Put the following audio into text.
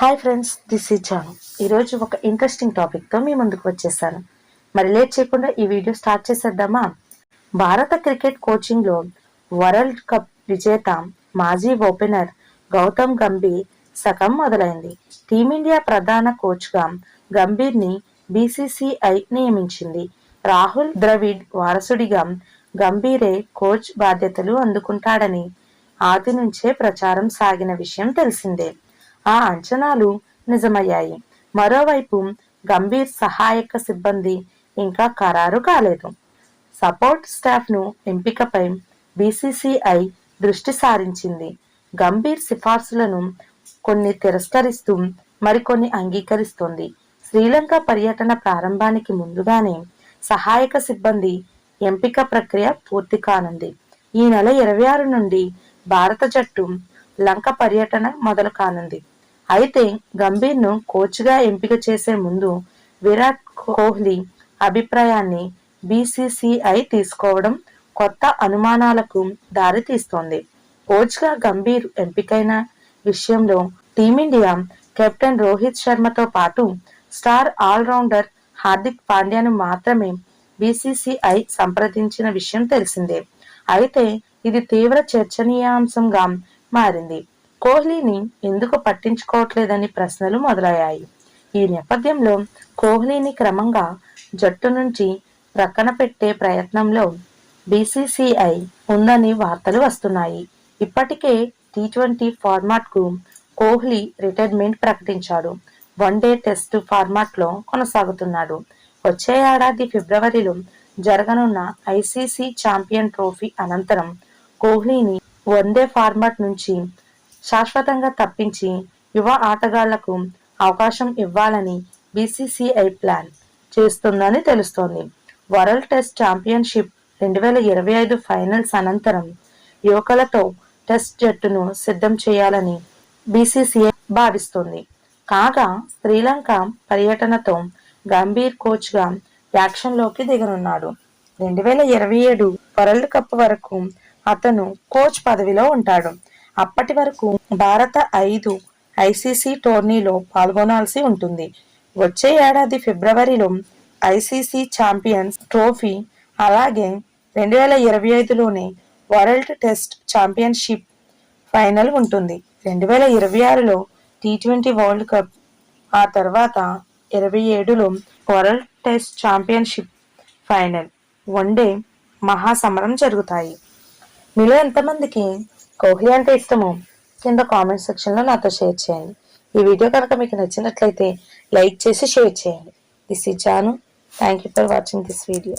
Hi friends this is Janu ఈరోజు ఒక interesting టాపిక్తో మీ ముందుకు వచ్చేసాను. మరి లేట్ చేయకుండా ఈ వీడియో స్టార్ట్ చేసేద్దామా? భారత క్రికెట్ కోచింగ్లో వరల్డ్ కప్ విజేత మాజీ ఓపెనర్ గౌతమ్ గంభీర్ సగం మొదలైంది. టీమిండియా ప్రధాన కోచ్గా గంభీర్ని బీసీసీఐ నియమించింది. రాహుల్ ద్రవిడ్ వారసుడిగా గంభీరే కోచ్ బాధ్యతలు అందుకుంటాడని ఆది నుంచే ప్రచారం సాగిన విషయం తెలిసిందే. ఆ అంచనాలు నిజమయ్యాయి. మరోవైపు గంభీర్ సహాయక సిబ్బంది ఇంకా ఖరారు కాలేదు. సపోర్ట్ స్టాఫ్ను ఎంపికపై బీసీసీఐ దృష్టి సారించింది. గంభీర్ సిఫార్సులను కొన్ని తిరస్కరిస్తూ మరికొన్ని అంగీకరిస్తోంది. శ్రీలంక పర్యటన ప్రారంభానికి ముందుగానే సహాయక సిబ్బంది ఎంపిక ప్రక్రియ పూర్తి కానుంది. ఈ నెల ఇరవై ఆరు నుండి భారత జట్టు లంక పర్యటన మొదలు కానుంది. అయితే గంభీర్ను కోచ్గా ఎంపిక చేసే ముందు విరాట్ కోహ్లీ అభిప్రాయాన్ని బీసీసీఐ తీసుకోవడం కొత్త అనుమానాలకు దారితీస్తోంది. కోచ్గా గంభీర్ ఎంపికైన విషయంలో టీమిండియా కెప్టెన్ రోహిత్ శర్మతో పాటు స్టార్ ఆల్రౌండర్ హార్దిక్ పాండ్యాను మాత్రమే బీసీసీఐ సంప్రదించిన విషయం తెలిసిందే. అయితే ఇది తీవ్ర చర్చనీయాంశంగా మారింది. కోహ్లీని ఎందుకు పట్టించుకోవట్లేదని ప్రశ్నలు మొదలయ్యాయి. ఈ నేపథ్యంలో కోహ్లీని క్రమంగా జట్టు నుంచి ప్రక్కన పెట్టే ప్రయత్నంలో బీసీసీఐ ఉందని వార్తలు వస్తున్నాయి. ఇప్పటికే టీ ట్వంటీ ఫార్మాట్కు కోహ్లీ రిటైర్మెంట్ ప్రకటించాడు. వన్డే టెస్ట్ ఫార్మాట్లో కొనసాగుతున్నాడు. వచ్చే ఏడాది ఫిబ్రవరిలో జరగనున్న ఐసీసీ ఛాంపియన్ ట్రోఫీ అనంతరం కోహ్లీని వన్డే ఫార్మాట్ నుంచి శాశ్వతంగా తప్పించి యువ ఆటగాళ్ళకు అవకాశం ఇవ్వాలని బీసీసీఐ ప్లాన్ చేస్తుందని తెలుస్తోంది. వరల్డ్ టెస్ట్ ఛాంపియన్షిప్ రెండు వేల ఇరవై ఐదు ఫైనల్స్ అనంతరం యువకులతో టెస్ట్ జట్టును సిద్ధం చేయాలని బీసీసీఐ భావిస్తోంది. కాగా శ్రీలంక పర్యటనతో గంభీర్ కోచ్గా యాక్షన్లోకి దిగనున్నాడు. రెండు వేల ఇరవై ఏడు వరల్డ్ కప్ వరకు అతను కోచ్ పదవిలో ఉంటాడు. అప్పటి వరకు భారత ఐదు ఐసీసీ టోర్నీలో పాల్గొనాల్సి ఉంటుంది. వచ్చే ఏడాది ఫిబ్రవరిలో ఐసీసీ ఛాంపియన్స్ ట్రోఫీ అలాగే రెండు వేల ఇరవై ఐదులోనే వరల్డ్ టెస్ట్ ఛాంపియన్షిప్ ఫైనల్ ఉంటుంది. రెండు వేల ఇరవై ఆరులో టీ ట్వంటీ వరల్డ్ కప్ ఆ తర్వాత ఇరవై ఏడులో world test championship final. One day మహాసమరం జరుగుతాయి. మీలో ఎంతమందికి కోహ్లీ అంటే ఇష్టమో కింద కామెంట్ సెక్షన్లో నాతో షేర్ చేయండి. ఈ వీడియో కనుక మీకు నచ్చినట్లయితే లైక్ చేసి షేర్ చేయండి. This is Janu thank you for watching this video